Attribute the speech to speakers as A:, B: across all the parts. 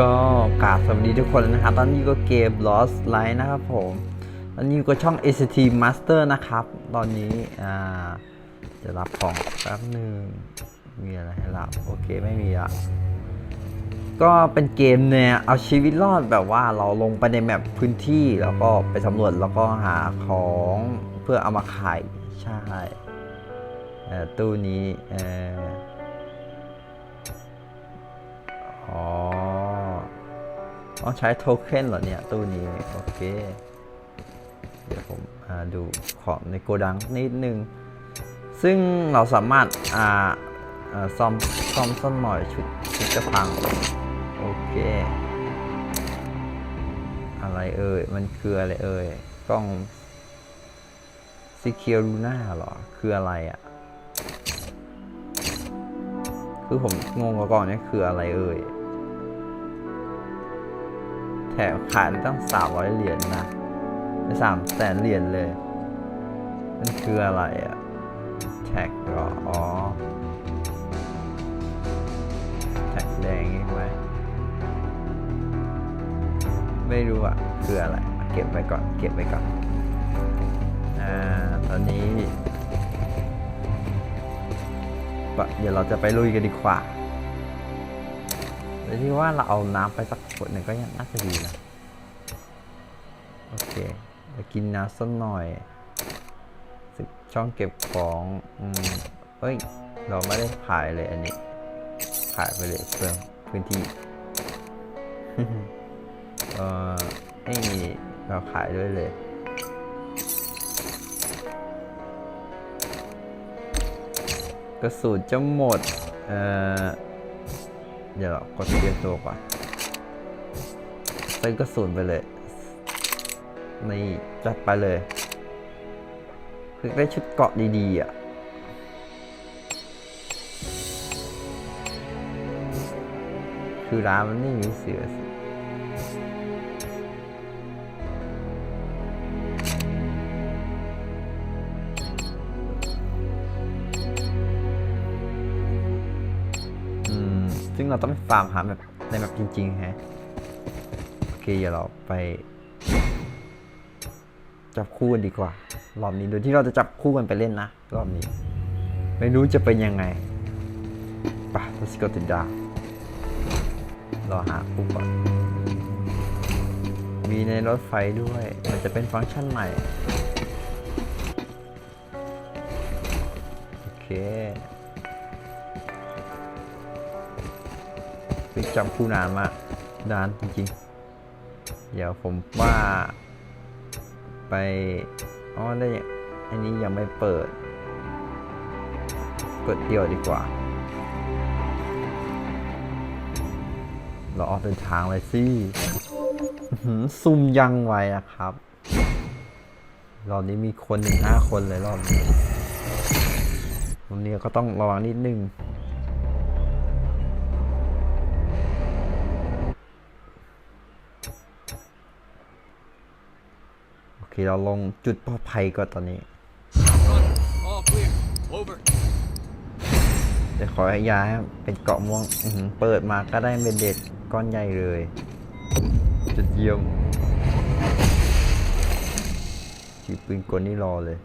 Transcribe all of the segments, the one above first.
A: ก็กราบสวัสดีทุกคนนะครับ ตอนนี้ก็เกม Lost Light นะครับผม ตอนนี้กับช่อง ACT Master นะครับ ตอนนี้อ่าจะรับของแป๊บหนึ่งมีอะไรให้รับ โอเคไม่มีอะก็เป็นเกมเนี่ยเอาชีวิตรอดแบบว่าเราลงไปในแมปพื้นที่แล้วก็ไปสำรวจแล้วก็หาของเพื่อเอามาขายใช่ตู้นี้เอออ๋อ ต้องใช้โทเค็นเหรอเนี่ยตู้นี้โอเค เดี๋ยวผมดูของในโกดังนิดนึง ซึ่งเราสามารถอ่าซ่อมซ่อมซ่อมหน่อยชุดชุดจะพัง โอเค อะไรเอ่ย มันคืออะไรเอ่ย กล้อง Secure Luna เหรอ คืออะไรอะ่ะ คือผมงงกับกล่องนี้คืออะไรเอ่ย มขายตั้งสามร้อยเหรียญนะไม่สามแสนเหรียญเลย มันคืออะไรอะแท็กหรออ๋อแท็กแดงใช่ไหมไม่รู้อะคืออะไร เก็บไว้ก่อน เก็บไว้ก่อน อ่า ตอนนี้ เดี๋ยวเราจะไปลุยกันดีกว่า แต่ที่ว่าเราเอาน้ำไปสักขวดหนึ่งก็ยังน่าจะดีนะ โอเคเดี๋ยวกินน้ำสักหน่อยสึกช่องเก็บของอืมเอ้ย เราไม่ได้ขายเลยอันนี้ ขายไปเลยเปลือพื้นที่ เออไอ้เราขายด้วยเลยกระสุนจะหมด เอ่อ เดี๋ยวกดเตรียมตัวก่อนซื้อกระสุนไปเลย ในจัดไปเลยคือได้ชุดเกาะดีๆอะคือร้านมันไม่มีเสือสิ เราต้องไปฟาร์มหาแบบในแบบจริงๆฮะโอเคเดี๋ยวเราไป จับคู่กันดีกว่า รอบนี้โดยที่เราจะจับคู่กันไปเล่นนะ รอบนี้ ไม่รู้จะเป็นยังไงป let's go to down รอหาคู่ก่อนมีในรถไฟด้วย มันจะเป็นฟังก์ชันใหม่ โอเค คือจับคู่นานมากนานจริงๆ เดี๋ยวผมว่า ไป อ๋อได้ยังอันนี้ยังไม่เปิดกดเดียวดีกว่า เราออกเดินทางเลยสิซุ่มยังไวอะครับ รอบนี้มีคนถึงห้าคนเลยรอบนี้รอบนี้ก็ต้องระวังนิดนึง เคเราลงจุดปลอดภัยก่อนตอนนี้
B: All clear. Over.
A: เดี๋ยวขอให้ย้ายเป็นเกาะม่วงอื้อหือเปิดมาก็ได้เป็นเด็ดก้อนใหญ่เลย จุดเยี่ยมถือปืนกลนี่รอเลย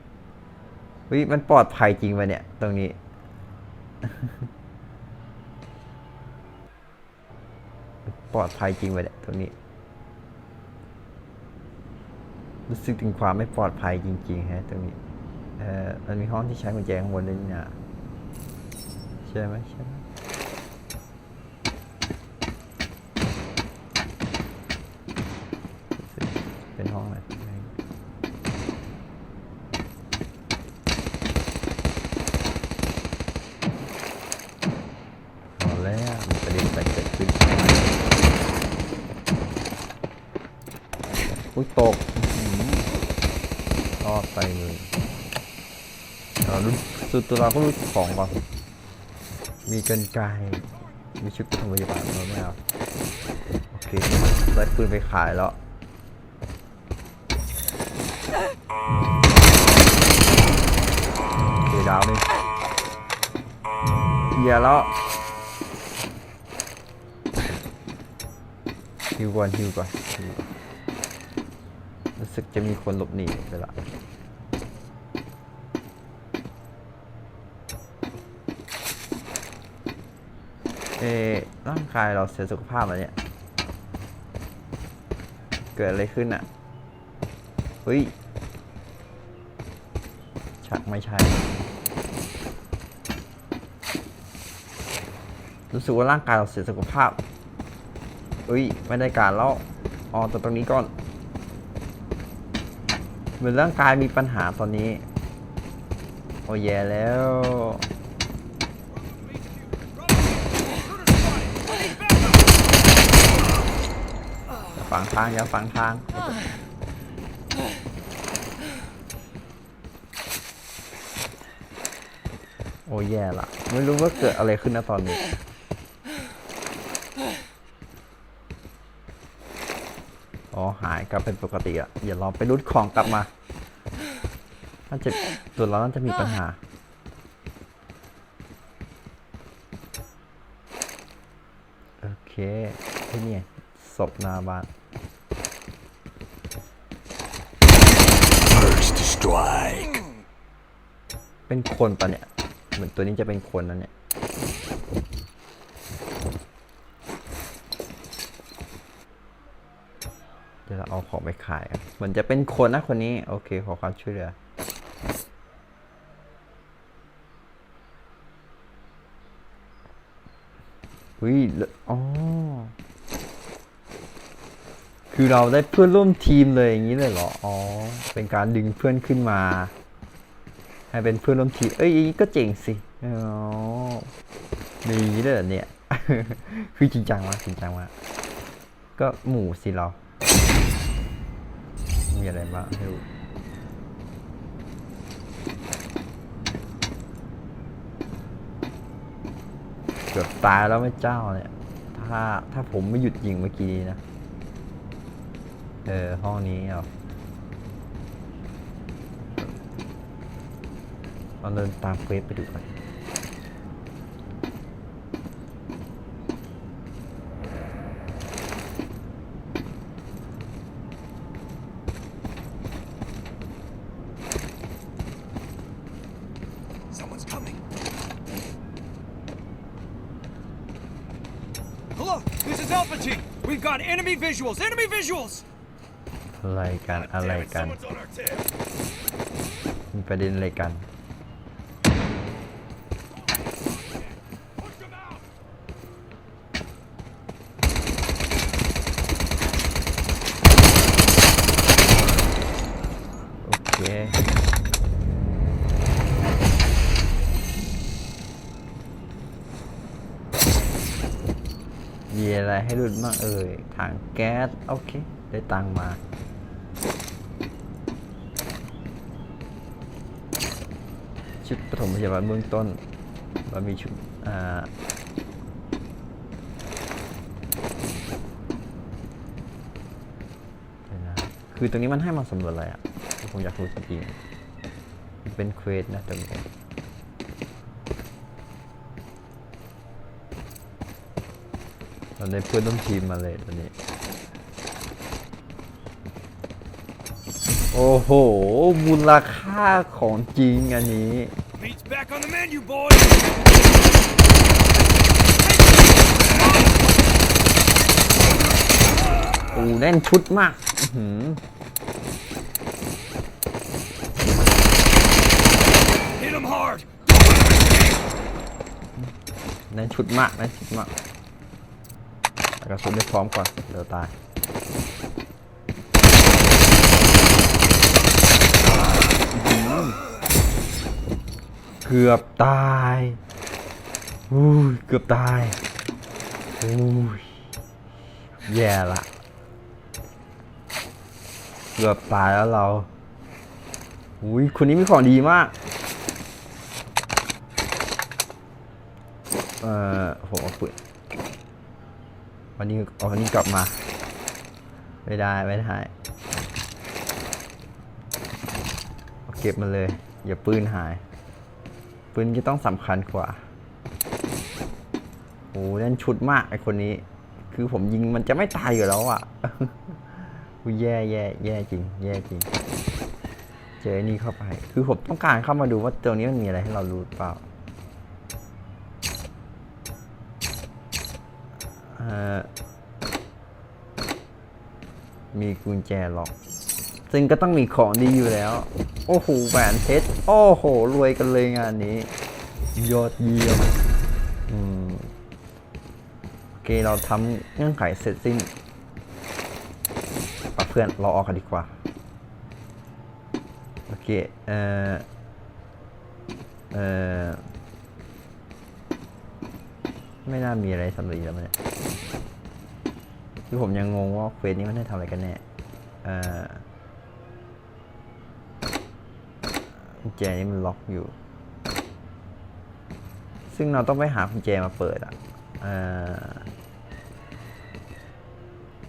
A: เฮ้ยมันปลอดภัยจริงปะเนี่ย ตรงนี้ ปลอดภัยจริงปะเนี่ยตรงนี้ รู้สึกถึงความไม่ปลอดภัยจริงๆฮะตรงนี้เอ่อมันมีห้องที่ใช้กุญแจข้างบนด้วยนี่นะใช่ไหมใช่ไหมเป็นห้องอะไรเอาแล้วมีประเด็นอะไรเกิดขึ้นอุ้ยตก ไปเลยเรารู้สุดตัวเราก็รู้ของก่อน มีกันไกรมีชุดธรรมยาบาลเราไม่เอาโอเคได้ปืนไปขายแล้วโอเคดาวนี่เฮียแล้วฮิวก่อนฮิวก่อนฮิวก่อนรู้สึกจะมีคนหลบหนีไปละ เอร่างกายเราเสียสุขภาพแล้วเนี่ย เกิดอะไรขึ้นอะเฮ้ย ชักไม่ใช่ รู้สึกว่าร่างกายเราเสียสุขภาพเอ้ย ไม่ได้การแล้วอ๋อแต่ตรงนี้ก่อน เหมือนร่างกายมีปัญหาตอนนี้ โอ้แย่แล้ว อย่าฝั งทางอย่าฝังทาง โอ้แย่ละไม่รู้ว่าเกิดอะไรขึ้นนะตอนนี้ อ๋อหายกลับเป็นปกติอะอย่าลองไปรุดของกลับมาน่าจะตัวเราน่าจะมีปัญหาโอเคที่นี่ศพนาบาน
C: strike.
A: เป็นคนปะเนี่ย เหมือนตัวนี้จะเป็นคนนะเนี่ย เดี๋ยวเราเอาของไปขายกันเหมือนจะเป็นคนนะคนนี้ โอเค ขอความช่วยเหลือเฮ้ยแล้วอ๋อ คือเราได้เพื่อนร่วมทีมเลยอย่างนี้เลยเหรอ อ๋อ เป็นการดึงเพื่อนขึ้นมา ให้เป็นเพื่อนร่วมทีม เอ้ยก็เจ๋งสิอ๋อมีอย่างนี้เลยเนี่ย คือจริงจังมากจริงจังมากก็หมู่สิเรา มีอะไรบ้างให้ดูเกือบตายแล้วไม่เจ้าเนี่ย ถ้าถ้าผมไม่หยุดยิงเมื่อกี้นะ เออ ห้องนี้เหรอเราเดินตามเควสไปดูกัน
C: Someone's coming.
B: Hello, this is Alpha Team. We've got enemy visuals. Enemy visuals.
A: อะไรกันอะไรกันมีประเด็นอะไรกันโอเคมีอะไรให้รุนบ้างเอ่ยถังแก๊สโอเค ได้ตังมา ชุดปฐมพยาบาลเบื้องต้นเรามีชุดอ่าเดี๋ยนะคือตรงนี้มันให้มาสำรวจอะไรอะ ผมอยากรู้จริงๆเป็นเควสนะตรงนี้เราได้เพื่อนร่วมทีมมาเลยตอนนี้ โอ้โห มูลค่าของจริงอันนี้
B: back on the menu, boys.
A: โอ้แน่นชุดมากอื้อหือ
B: Hit him hard.
A: แน่นชุดมากแน่นชุดมากแต่กระสุนได้พร้อมก่อนเดี๋ยวตายอื้อหือเกือบตายอุ้ยเกือบตายอุ้ยแย่ละ เกือบตายแล้วเราอุ้ยคนนี้มีของดีมาก เอ่อผมเอาปืนวันนี้เอาวันนี้กลับมา ไม่ได้ ไม่ได้เอาเก็บมาเลย อย่าปืนหาย ปืนจะต้องสำคัญกว่าโอ้เล่นชุดมากไอคนนี้ คือผมยิงมันจะไม่ตายอยู่แล้วอะอุ๊ยแย่แย่แย่จริง แย่จริง เจอไอ้นี่เข้าไป คือผมต้องการเข้ามาดูว่าตรงนี้มันมีอะไรให้เรารู้เปล่าเอ่อมีกุญแจล็อก ซึ่งก็ต้องมีของดีอยู่แล้ว โอ้โหแหวนเพชร โอ้โห รวยกันเลยงานนี้ ยอดเยี่ยมอืมโอเค เราทำเงื่อนไขเสร็จสิ้นปะเพื่อน เราออกกันดีกว่า โอเค เอ่อ เอ่อ ไม่น่ามีอะไรสำเร็จแล้วเนี่ยคือผมยังงงว่าเควสนี้มันได้ทำอะไรกันแน่ เอ่อ ญแจนี้มันล็อกอยู่ ซึ่งเราต้องไปหากุญแจมาเปิดอะเอ่อ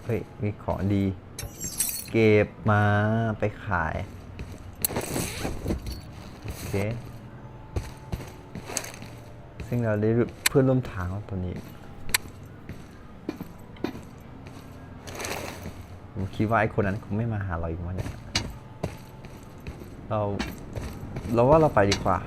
A: เฮ้ย มีของดี เก็บมาไปขาย โอเค ซึ่งเราได้เพื่อนร่วมทางตัวนี้ผมคิดว่าไอ้คนนั้นคงไม่มาหาเราอีกมั้งเนี่ยเรา เราว่าเราไปดีกว่า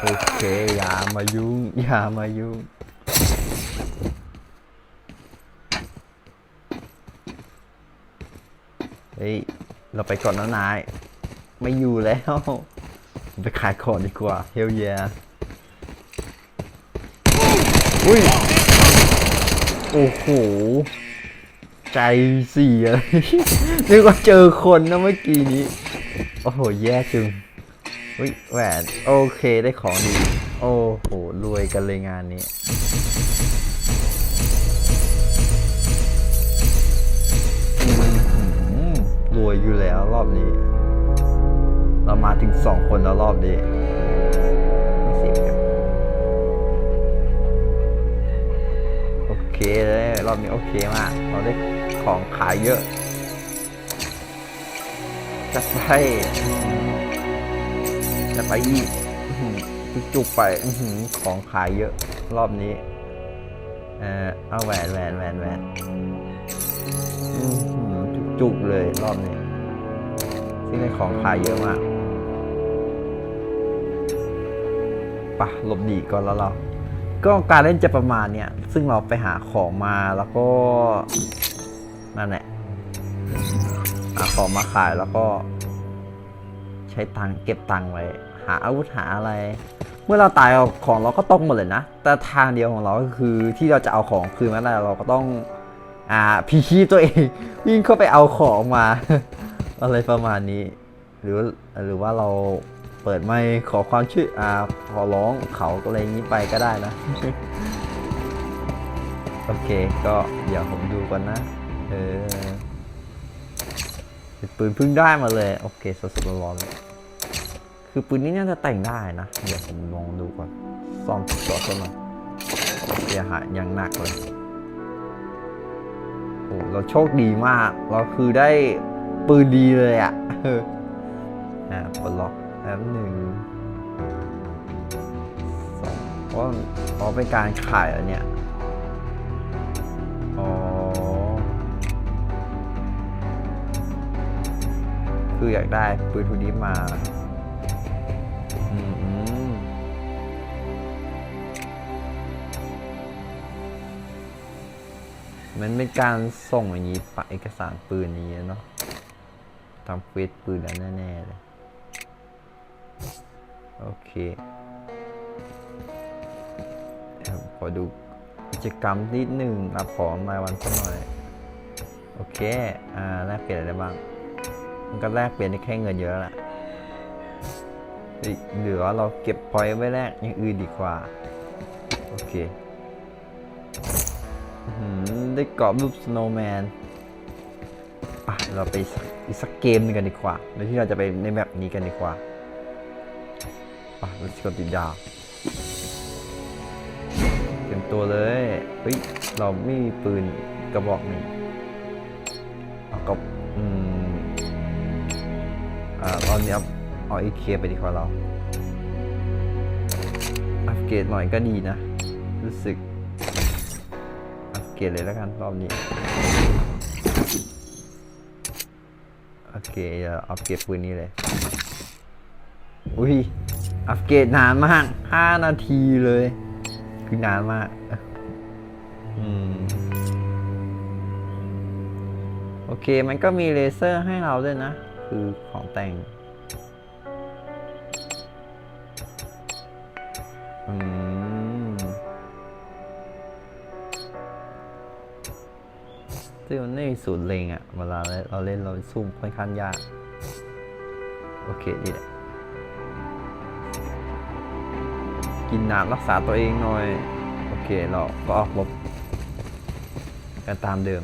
A: โอเค อย่ามายุ่ง อย่ามายุ่ง ฮ้ย เราไปก่อนนะนาย ไม่อยู่แล้ว ไปขายของดีกว่าเฮลเยอุ้ย โอ้โห ใจเสียนึกว่าเจอคนนะเมื่อกี้นี้ โอ้โห แย่จึงอุ้ยแหวน โอเคได้ของดี โอ้โห รวยกันเลยงานนี้ รวยอยู่แล้วรอบนี้ เรามาถึงสองคนแล้วรอบนี้ไม่เสียโอเคเลยรอบนี้โอเคมาก เราได้ของขายเยอะจัดไปจะไปอีกจุกๆไปอืของขายเยอะ รอบนี้ เออเอาแหวนแหวนแหวนแหวน จุกเลยรอบนี้ซึ่งในของขายเยอะมากปะหลบหนีก่อนแล้วเรา ก็การเล่นจะประมาณเนี้ยซึ่งเราไปหาของมาแล้วก็นั่นแหละหาของมาขายแล้วก็ ใช้ตังค์เก็บตังค์ไว้ หาอาวุธหาอะไร เมื่อเราตายเอาของเราก็ตกหมดเลยนะ แต่ทางเดียวของเราก็คือที่เราจะเอาของคืนมาได้เราก็ต้อง อ่าพีชีตัวเอง วิ่งเข้าไปเอาของมา อะไรประมาณนี้ หรือหรือว่าเราเปิดไม่ขอความช่วยอ่าขอร้องเขาอะไรอย่างนี้ไปก็ได้นะ โอเคก็เดี๋ยวผมดูก่อนนะ เออปืนเพิ่งได้มาเลย โอเคสดๆร้อนๆเลยคือปืนนี้น่าจะแต่งได้นะ เดี๋ยวผมลองดูก่อนซ่อมติดต่อซะหน่อยเสียหายอย่างหนักเลย เราโชคดีมาก เราคือได้ปืนดีเลยอะ่ะอ่าปลดล็อกแป๊บหนึ่งสองเพราะเพราะเป็นการขายแล้วเนี่ย อ๋อ คืออยากได้ปืนทุนนี้มา อืม มันเป็นการส่งอย่างนี้ปะเอกสารปืนนี้เนาะทำเควสปืนแล้วแน่ๆเลย โอเคขอดูกิจกรรมนิดหนึ่งรับของรายวันสักหน่อย โอเค อ่า แลกเปลี่ยนอะไรบ้าง มันก็แลกเปลี่ยนได้แค่เงินเยอะแล้วแหละเหลือว่าเราเก็บพอยไว้แรกอย่างอื่นดีกว่า โอเค ได้กรอบรูปสโนว์แมนอะเราไปสักอีกสักเกมหนึงกันดีกว่าโดยที่เราจะไปในแบบนี้กันดีกว่าป่ะเราจะกดติดดาวเตรียมตัวเลยเฮ้ยเราไม่มีปืนกระบอกหนึ่งเอากับอืมอ่าตอนนี้เอาเอาเอเคไปดีกว่าเราอัปเกรดหน่อยก็ดีนะ รู้สึก เกรดเลยแล้วกันรอบนี้ โอเคเดี๋ยวอัปเกรดปืนนี้เลย อุ้ยอัปเกรดนานมาก5นาทีเลย คือนานมากอืมโอเค มันก็มีเลเซอร์ให้เราด้วยนะ คือของแต่ง อืม ซึ่งมันไม่มีสูตรเลงอะเวลาเราเล่นเราซุ่มค่อนข้างยาก โอเคนี่แหละกินน้ำรักษาตัวเองหน่อย โอเคเราก็ออกรบกันตามเดิม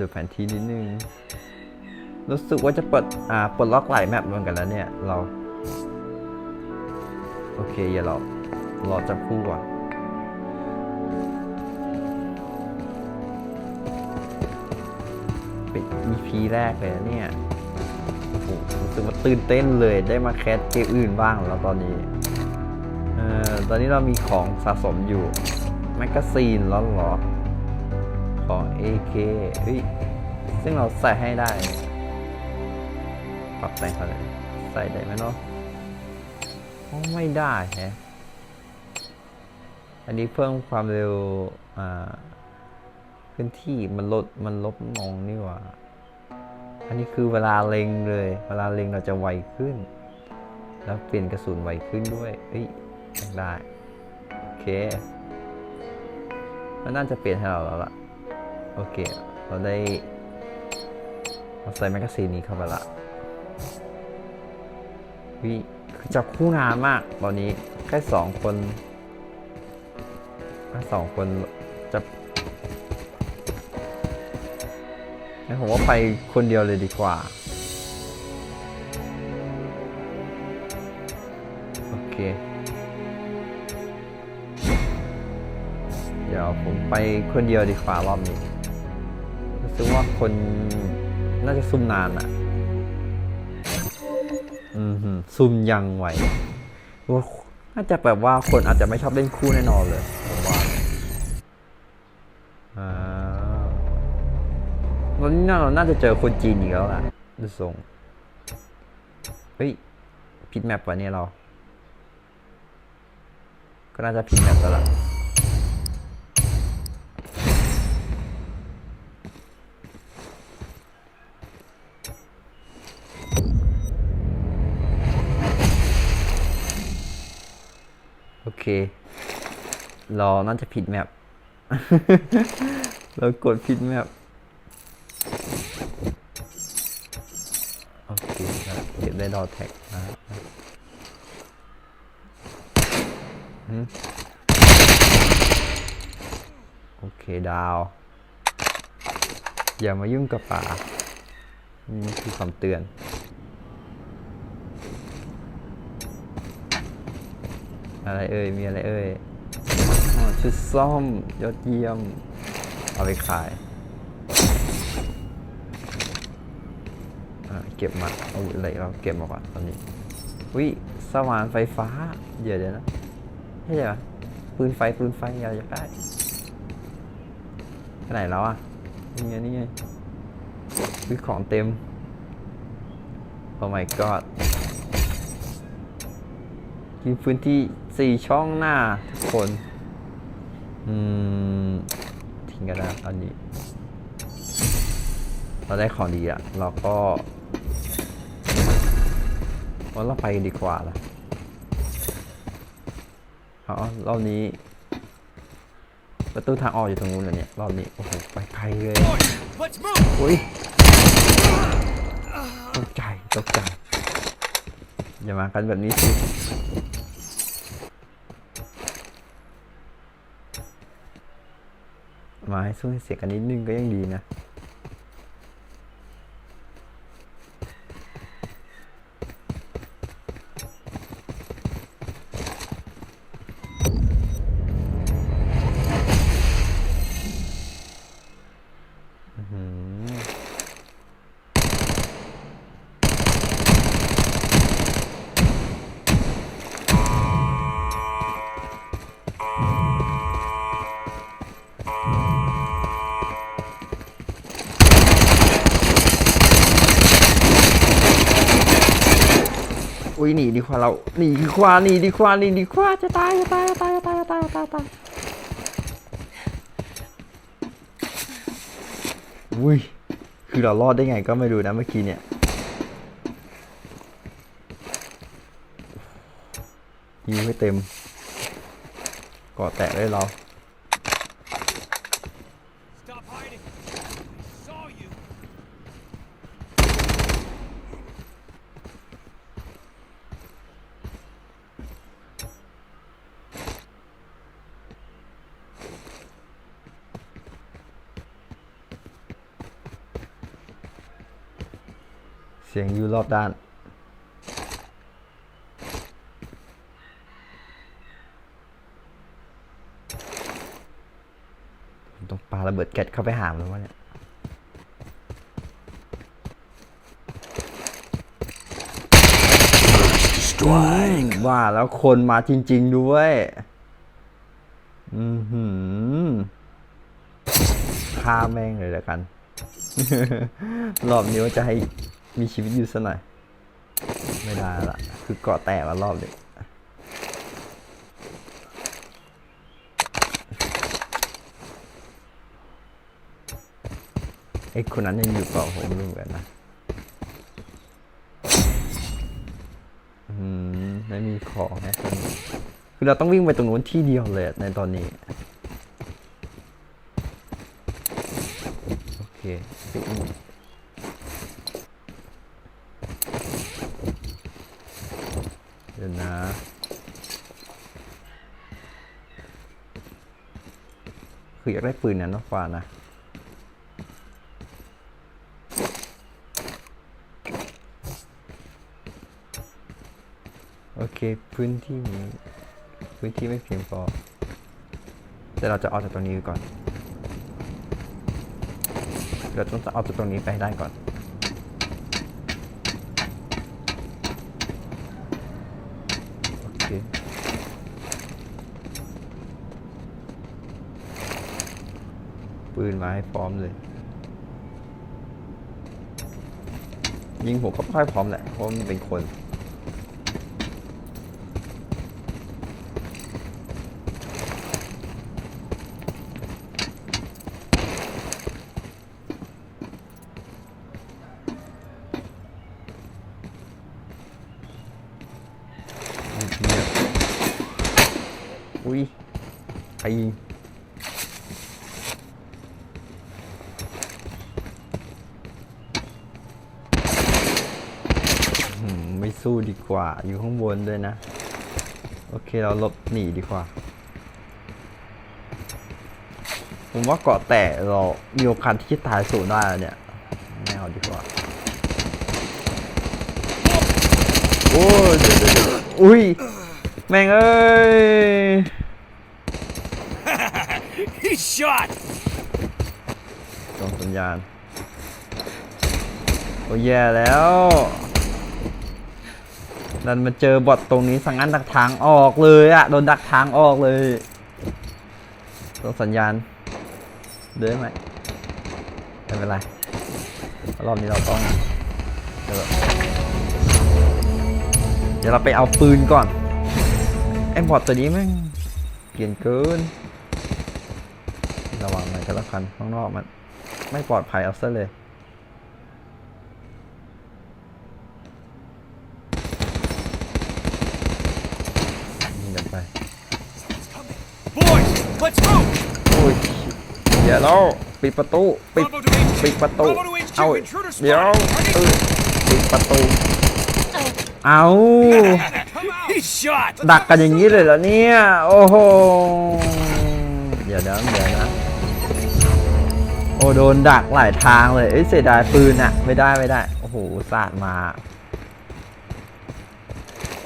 A: ดูแผนที่นิดนึง รู้สึกว่าจะเปิดอ่าปลดล็อกหลายแมปเหมือนกันแล้วเนี่ย เรา โอเคอย่าเรารอจับคู่ก่อน EP แรกเลยเนี่ยรู้สึกว่าตื่นเต้นเลยได้มาแคสเกมอื่นบ้างแล้วตอนนี้เอ่อตอนนี้เรามีของสะสมอยู่แมกกาซีนแล้วหรอ ของ AK เฮ้ยซึ่งเราใส่ให้ได้ ปรับแต่งเขาเลยใส่ได้ไหมเนาะไม่ได้แฮะอันนี้เพิ่มความเร็วอ่าพื้นที่มันลดมันลบลงนี่หว่า อันนี้คือเวลาเล็งเลย เวลาเล็งเราจะไวขึ้น แล้วเปลี่ยนกระสุนไวขึ้นด้วยเอ้ยได้โอเคมันน่าจะเปลี่ยนให้เราแล้วล่ะโอเค เราได้เราใส่แมกกาซีนนี้เข้าไปละวิคือจับคู่นานมาก ตอนนี้แค่สองคนแค่สองคน งั้นผมว่าไปคนเดียวเลยดีกว่า โอเค เดี๋ยวผมไปคนเดียวดีกว่ารอบนี้รู้สึกว่าคนน่าจะซุ่มนานอะอืมซุ่มยังไหวว่าน่าจะแบบว่าคนอาจจะไม่ชอบเล่นคู่แน่นอนเลย นนี้เราน่าจะเจอคนจีนอีกแล้วล่ะดูทรงเฮ้ยผิดแมปวะเนี่ยเรา ก็น่าจะผิดแมปแล้วล่ะโอเค เราน่าจะผิดแมป เรากดผิดแมป โอเคครับเก็บ ได้ดอแท็กนะหืมโอเค ดาว อย่ามายุ่งกับป่านี่คือคำเตือนอะไรเอ่ย มีอะไรเอ่ยชุดซ่อมยอดเยี่ยม เอาไปขาย เก็บมาเอาอะไรเราเก็บมาก่อนตอนนี้วิสว่านไฟฟ้าเดี๋ยวเดี๋ยวนะใช่ไหมปืนไฟปืนไฟเราอยากได้ไปไหนแล้วอะนี่ไงนี่ไงวิของเต็มโอ้ my god กินพื้นที่สี่ช่องหน้าทุกคน อืม ทิ้งกันนะอันนี้ เราได้ของดีอะเราก็ วันเราไปดีกว่าล่ะเอารอบนี้ ประตูทางออกอยู่ตรงนู้นเหรอเนี่ย รอบนี้ โอ้โห ไปไกลเลย
B: Let's move!
A: อุ้ยตกใจตกใจอย่ามากันแบบนี้สิมาให้สู้ให้เสียกันนิดนึงก็ยังดีนะ ยหนีดีกว่าเราหนีดีกว่าหนีดีกว่าหนีดีกว่าจะตายจะตายจะตายจะตายจะตายจะตายตายอุ้ยคือเรารอดได้ไงก็ไม่รู้นะเมื่อกี้เนี่ยยิงไม่เต็มก่อแตะได้เรา เสียงอยู่รอบด้าน ต้องปาระเบิดแก๊สเข้าไปหามแล้ววะเนี่ยว่าแล้วคนมาจริง ๆ ด้วย อือหือฆ่าแม่งเลยแล้วกัน รอบนี้ว่าจะให้ มีชีวิตอยู่สักหน่อย ไม่ได้ละ คือเกาะแตกมารอบเลยไอ้คนนั้นยังอยู่เปล่าผมรู้เหมือนกันนะอืมไม่มีของนะตอนนี้คือเราต้องวิ่งไปตรงนู้นที่เดียวเลยในตอนนี้ โอเคไปอีกเดี๋ยวนะ คื อยากได้ปืนนั้นมากกว่านะโอเค พื้นที่นี้พื้นที่ไม่เพียงพอ แต่เราจะเอาจากตรงนี้ก่อน เราต้องเอาจากตรงนี้ไปได้ก่อน โอเค ปืนมาให้พร้อมเลย ยิงผมก็ค่อยพร้อมแหละเพราะมันเป็นคน เนี่ยอุ้ยใครยิงอืมไม่ สู้ดีกว่า อยู่ข้างบนด้วยนะ โอเคเราหลบหนีดีกว่า ผมว่าเกาะแตะเรามีโอกาสที่จะตายสูงได้แล้วเนี่ยไม่เอาดีกว่า โอ้ยเดี๋ยวเดี๋ยวเดี๋ยวอุ้ย แม่งเอ้ย
B: He's shot.
A: ส่งสัญญาณ โอ้ยแย่แล้ว ดันมาเจอบอทตรงนี้สังอันดักทางออกเลยอะโดนดักทางออกเลยส่งสัญญาณเดินไหมไม่เป็นไรรอบนี้เราต้องเดี๋ยวเดี๋ยวเราไปเอาปืนก่อนไอ้บอทตัวนี้แม่งเกลียนเกิน ระวังหน่อยก็แล้วกันข้างนอกมันไม่ปลอดภัยเอาซะเลยงกันไป
B: Boys, let's move.
A: โอ้ยเดี๋ยวแล้วปิดประตูปิด
B: Bravo to HQ.
A: ปิดประตู
B: Bravo to HQ.
A: เอา
B: Intruder
A: เดี๋ยว
B: spotted.
A: เออปิดประตู เอา
B: He's shot.
A: ดักกันอย่างนี้เลยเหรอเนี่ย โอ้โห เดี๋ยวนะเดี๋ยวนะ โอ้โดนดักหลายทางเลย เอ้ยเสียดายปืนอะไม่ได้ไม่ได้ โอ้โหสาดมา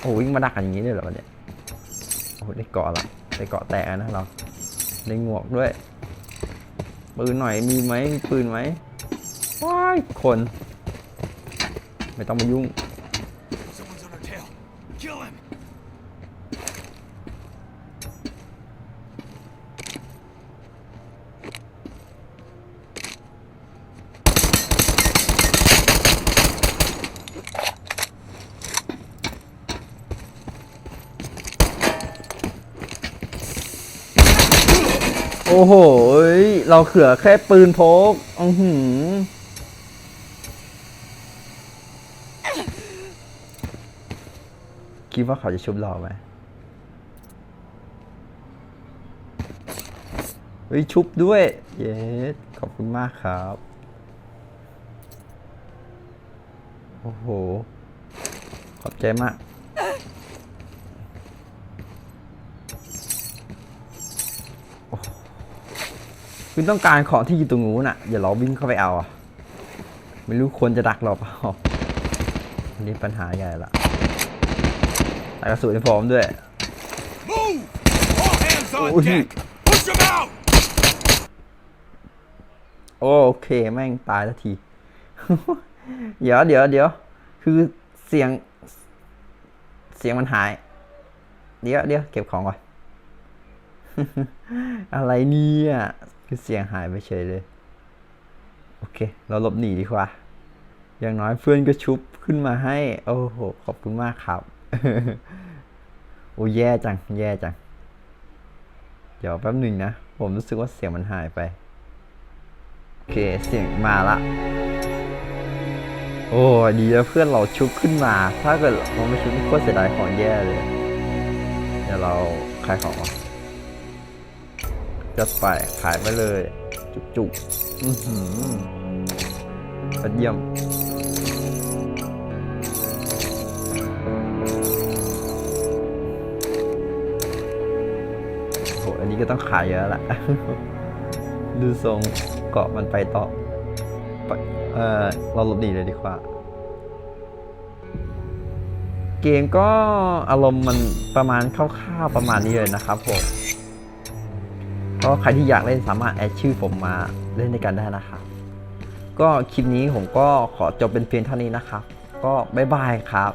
A: โอ้โหวิ่งมาดักกันอย่างนี้เลยเหรอวะเนี่ย โอ้โหได้เกาะละได้เกาะแตกนะเรา ได้หมวกด้วย ปืนหน่อยมีไหมมีปืนไหมว้ายคน ไม่ต้องมายุ่ง โอ้โห เราเขือแค่ปืนพกอือหือคิดว่าเขาจะชุบเราไหมเฮ้ย ชุบด้วย เย้ขอบคุณมากครับ โอ้โห ขอบใจมาก คุณต้องการของที่อยู่ตรงนู้นน่ะ อย่าเราวิ่งเข้าไปเอาอะ ไม่รู้ควรจะดักเราเปล่าอันนี้ปัญหาใหญ่ละใส่กระสุนให้พร้อมด้วย
C: Move! All hands on
A: Oh,
C: deck! Push them out!
A: โอเคแม่งตายแล้วที เดี๋ยวเดี๋ยวเดี๋ยว คือเสียง เสียงมันหาย เดี๋ยวเดี๋ยวเก็บของก่อน อะไรเนี่ย คือเสียงหายไปเฉยเลย โอเค เราหลบหนีดีกว่า อย่างน้อยเพื่อนก็ชุบขึ้นมาให้ โอ้โห ขอบคุณมากครับ โอ้แย่จัง แย่จัง เดี๋ยวแป๊บหนึ่งนะ ผมรู้สึกว่าเสียงมันหายไป โอเค เสียงมาละ โอ้ดีแล้วเพื่อนเราชุบขึ้นมา ถ้าเกิดเราไม่ชุบนี่โคตรเสียดายของแย่เลย เดี๋ยวเราขายของ จัดไปขายไปเลย จุกๆอือหือเยี่ยมโหอันนี้ก็ต้องขายเยอะละดูทรงเกาะมันไปต่อเออเราหลบหนีเลยดีกว่า เกมก็อารมณ์มันประมาณคร่าวๆประมาณนี้เลยนะครับผม ก็ใครที่อยากเล่นสามารถแอดชื่อผมมาเล่นด้วยกันได้นะครับก็คลิปนี้ผมก็ขอจบเป็นเพียงเท่านี้นะครับ ก็บ๊ายบายครับ